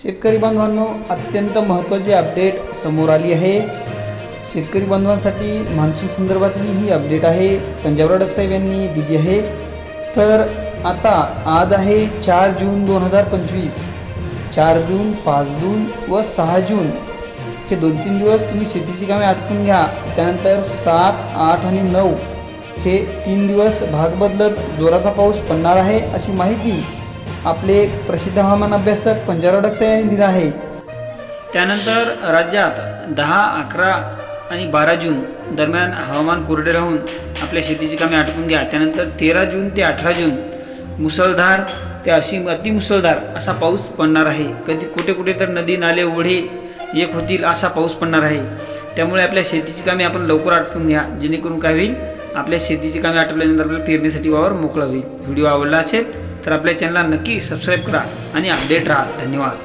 शेतकरी बांधवांनो अत्यंत महत्त्वाची अपडेट समोर आली आहे. शेतकरी बांधवांसाठी मान्सून संदर्भातली ही अपडेट आहे. पंजाबराव डकसाहेब यांनी दिली आहे. तर आता आज आहे चार जून दोन हजार पंचवीस. चार जून पाच जून व सहा जून. हे दोन तीन दिवस तुम्ही शेतीची कामे आटपून घ्या. त्यानंतर सात आठ आणि नऊ हे तीन दिवस भाग बदलत जोराचा पाऊस पडणार आहे अशी माहिती आपले प्रसिद्ध हवामान अभ्यासक पंजाबराव यांनी दिला आहे. त्यानंतर राज्यात दहा अकरा आणि बारा जून दरम्यान हवामान कोरडे राहून आपल्या शेतीची कामे आटपून घ्या. त्यानंतर तेरा जून ते अठरा जून मुसळधार ते अशी अतिमुसळधार असा पाऊस पडणार आहे. कधी कुठे कुठे तर नदी नाले ओढे एक होतील असा पाऊस पडणार आहे. त्यामुळे आपल्या शेतीची कामे आपण लवकर आटपून घ्या. जेणेकरून काय होईल? आपल्या शेतीची कामे आटवल्यानंतर आपल्याला पेरणीसाठी वावर मोकळा होईल. व्हिडिओ आवडला असेल तर आपल्या चॅनलला नक्की सबस्क्राईब करा आणि अपडेट राहा. धन्यवाद.